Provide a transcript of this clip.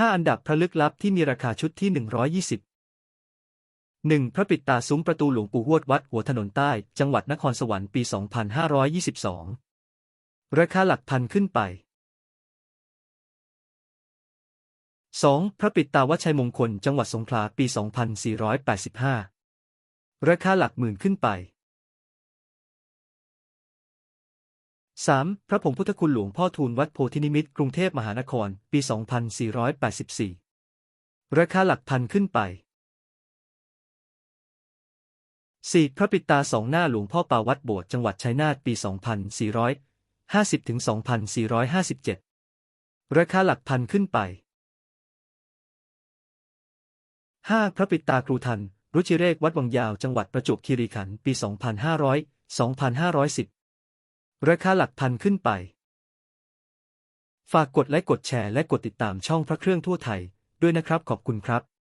5 อันดับพระลึกลับที่มีราคาชุดที่ 120 1. พระปิดตาซุ้มประตูหลวงปู่หวดวัดหัวถนนใต้ จังหวัดนครสวรรค์ปี 2522 ราคาหลักพันขึ้นไป 2. พระปิดตาวัดชัยมงคล จังหวัดสงขลาปี 2485 ราคาหลักหมื่นขึ้นไป 3. พระผงพุทธคุณหลวงพ่อทูลวัดโพธินิมิตกรุงเทพมหานคร ปี 2484 ราคาหลักพันขึ้นไป 4. พระปิดตาสองหน้าหลวงพ่อปาวัดโบสถ์จังหวัดชัยนาทปี 2450ถึง2457 ราคาหลักพันขึ้นไป 5. พระปิดตาครูทัน รุจิเรกวัดวังยาวจังหวัดประจวบคีรีขันธ์ปี 2500 2510 ราคาหลักพันขึ้นไป ฝากกดไลค์กดแชร์และกดติดตามช่องพระเครื่องทั่วไทยด้วยนะครับขอบคุณครับ